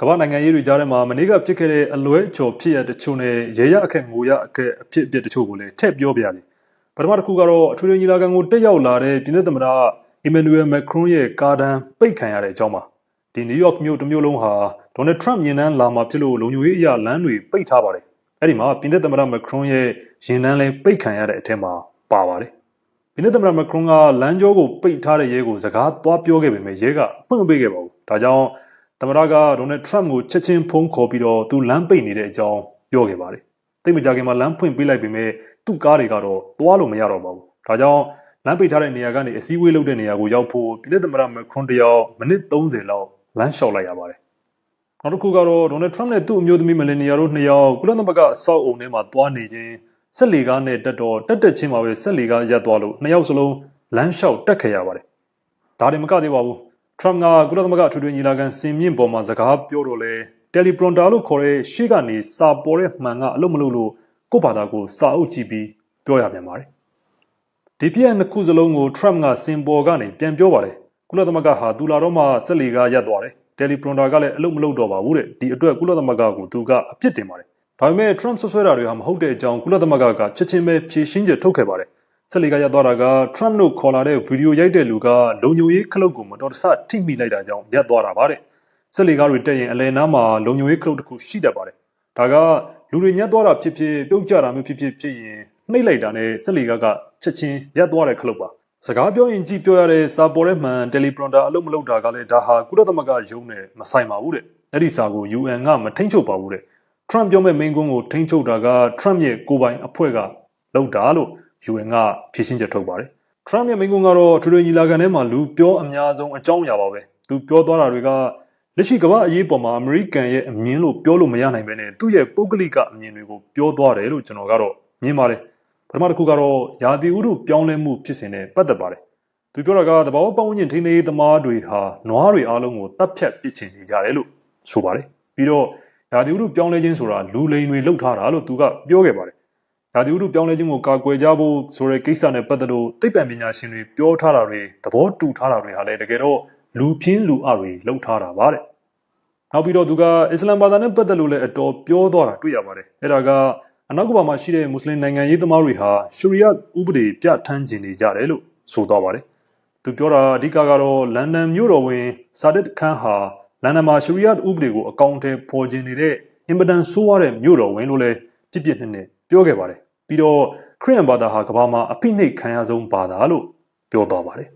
ကမ္ဘာနိုင်ငံရေးတွေကြားထဲမှာမနေ့ကဖြစ်ခဲ့တဲ့အလွဲအချော်ဖြစ်ရတချို့နဲ့ရေရအခက်ငိုရအခက်အဖြစ်အပျက်တချို့ကိုလည်းထည့်ပြောပြရတယ်ပထမတစ်ခုကတော့အထွေထွေညီလာခံကိုတက်ရောက်လာတဲ့ပြည်내သမ္မတအီမန်နျူရယ်မက်ခရွန်ရဲ့ကာဒန်ပိတ်ခံရတဲ့အကြောင်းပါဒီနယူးယောက်မြို့တစ်မြို့လုံးဟာဒေါ်နယ်ထရမ့်မြင်နှန်းလာမှာဖြစ်လို့လုံခြုံရေးအရာလမ်းတွေပိတ်ထားပါတယ်အဲ့ဒီမှာပြည်내သမ္မတမက်ခရွန်ရဲ့ရင်နှန်းလည်းပိတ်ခံရတဲ့အထက်မှာပါပါတယ်ပြည်내သမ္မတမက်ခရွန်ကလမ်းကြောကိုပိတ်ထားတဲ့ရဲကိုစကားသွားပြောခဲ့ပေမဲ့ရဲကအဖွင့်မပေးခဲ့ပါဘူးဒါကြောင့် သမ္မတကဒေါ်နယ်ထရမ့်ကိုချက်ချင်းဖုန်းခေါ်ပြီးတော့သူလမ်းပိတ်နေတဲ့အကြောင်းပြောခဲ့ပါတယ်တိတ်မကြခင်မှာလမ်းဖွင့်ပေးလိုက်ပေမဲ့သူ့ကားတွေကတော့သွားလို့မရတော့ပါဘူးဒါကြောင့်လမ်းပိတ်ထားတဲ့နေရာကနေအစည်းအဝေးလုပ်တဲ့နေရာကိုရောက်ဖို့ပြည်내သမ္မတမက်ခရွန်တယောက်မိနစ်30လောက်လမ်းလျှောက်လိုက်ရပါတယ်နောက်တစ်ခုကတော့ဒေါ်နယ်ထရမ့်နဲ့သူ့အမျိုးသမီးမလင်နီယာတို့နှစ်ယောက်ကုလသမဂ္ဂအဆောက်အုံထဲမှာသွားနေခြင်းဆက်လီကားနဲ့တက်တော့တက်တက်ချင်းမှာပဲဆက်လီကားရပ်သွားလို့နှစ်ယောက်စလုံးလမ်းလျှောက်တက်ခဲ့ရပါတယ်ဒါတွေမကသေးပါဘူး ထရမ့်ကကုလသမဂ္ဂအထွေထွေညီလာခံစင်မြင့်ပေါ်မှာစကားပြောတော့လဲတယ်လီပရွန်တာလို့ခေါ်တဲ့ရှေ့ကနေစာပေါ်တဲ့မှန်ကအလုပ်မလုပ်လို့ကိုယ့်ဘာသာကိုစာအုပ်ကြည့်ပြီးပြောရပြန်ပါတယ်ဒီပြည့်နှစ်ခုစလုံးကိုထရမ့်ကစင်ပေါ်ကနေပြန်ပြောပါတယ်ကုလသမဂ္ဂဟာသူလာတော့မှဆက်လီကားရပ်သွားတယ်တယ်လီပရွန်တာကလည်းအလုပ်မလုပ်တော့ပါဘူးတဲ့ဒီအတွက်ကုလသမဂ္ဂကိုသူကအပြစ်တင်ပါတယ်ဒါပေမဲ့ Trump ဆွဆွဲတာတွေဟာမဟုတ်တဲ့အကြောင်းကုလသမဂ္ဂကချက်ချင်းပဲဖြေရှင်းချက်ထုတ်ခဲ့ပါတယ် ဆက်လီကရသွားတာက Trump တို့ခေါ်လာတဲ့ဗီဒီယိုရိုက်တဲ့လူကလုံခြုံရေးခလုတ်ကိုမတော်တဆထိမိလိုက်တာကြောင့်ရပ်သွားတာပါတဲ့ဆက်လီကားတွေတက်ရင်အလဲနားမှာလုံခြုံရေးခလုတ်တစ်ခုရှိတတ်ပါတယ်ဒါကလူတွေညက်သွားတာဖြစ်ဖြစ်ပြုတ်ကျတာမျိုးဖြစ်ဖြစ်ဖြစ်ရင်နှိပ်လိုက်တာနဲ့ဆက်လီကားကချက်ချင်းရပ်သွားတဲ့ခလုတ်ပါစကားပြောရင်ကြည့်ပြောရတဲ့စာပေါ်တဲ့မှန်တယ်လီပရွန်တာအလုပ်မလုပ်တာကလည်းဒါဟာကုလသမဂ္ဂရုံးနဲ့မဆိုင်ပါဘူးတဲ့အဲ့ဒီစာကို UN ကမထိန်ချုပ်ပါဘူးတဲ့ Trump ပြောမဲ့မိန့်ခွန်းကိုထိန်ချုပ်တာက Trump ရဲ့ကိုယ်ပိုင်အဖွဲ့ကလုပ်တာလို့ UN ကဖြေရှင်းချက်ထုတ်ပါတယ် Trump ရဲ့မိန့်ခွန်းကတော့ထွေထွေညီလာခံထဲမှာလူပြောအများဆုံးအကြောင်းအရာပါပဲသူပြောသွားတာတွေကလက်ရှိကမ္ဘာအရေးပေါ်မှာအမေရိကန်ရဲ့အမြင်လို့ပြောလို့မရနိုင်ပဲနဲ့သူ့ရဲ့ပုဂ္ဂလိကအမြင်တွေကိုပြောသွားတယ်လို့ကျွန်တော်ကတော့မြင်ပါတယ်ပထမတစ်ခုကတော့ယာတီဥတုပြောင်းလဲမှုဖြစ်စဉ်နဲ့ပတ်သက်ပါတယ်သူပြောတာကတဘာဝပတ်ဝန်းကျင်ထိန်းသိမ်းရေးသမားတွေဟာနွားတွေအားလုံးကိုတပ်ဖြတ်ပစ်ချင်နေကြတယ်လို့ဆိုပါတယ်ပြီးတော့ယာတီဥတုပြောင်းလဲခြင်းဆိုတာလူလိန်တွေလှုပ်ထားတာလို့သူကပြောခဲ့ပါတယ် ရာသီဥတုပြောင်းလဲခြင်းကိုကာကွယ်ကြဖို့ဆိုတဲ့ကိစ္စနဲ့ပတ်သက်လို့သိပ္ပံပညာရှင်တွေပြောထားတာတွေသဘောတူထားတာတွေဟာလည်းတကယ်တော့လူပြင်းလူအတွေလှုပ်ထားတာပါတဲ့။နောက်ပြီးတော့သူကအစ္စလာမ်ဘာသာနဲ့ပတ်သက်လို့လည်းအတော်ပြောသွားတာတွေ့ရပါတယ်။အဲ့ဒါကအနောက်ကဘာမှာရှိတဲ့မွတ်စလင်နိုင်ငံရေးသမားတွေဟာရှူရီယတ်ဥပဒေပြဋ္ဌာန်းခြင်းနေကြတယ်လို့ဆိုသွားပါတယ်။သူပြောတာအဓိကကတော့လန်ဒန်မြို့တော်ဝင်ဆာဒစ်ခန်းဟာလန်ဒန်မှာရှူရီယတ်ဥပဒေကိုအကောင့်ထဲပေါ်ခြင်းနေတဲ့အင်ပဒန်ဆိုးရတဲ့မြို့တော်ဝင်လို့လည်းပြစ်ပြစ်နဲ့နဲ့ပြောခဲ့ပါတယ် ပြီးတော့ခရစ်ယာန်ဘာသာဟာကမ္ဘာမှာအဖိနှိတ်ခံရဆုံးဘာသာလို့ပြောသွားပါတယ်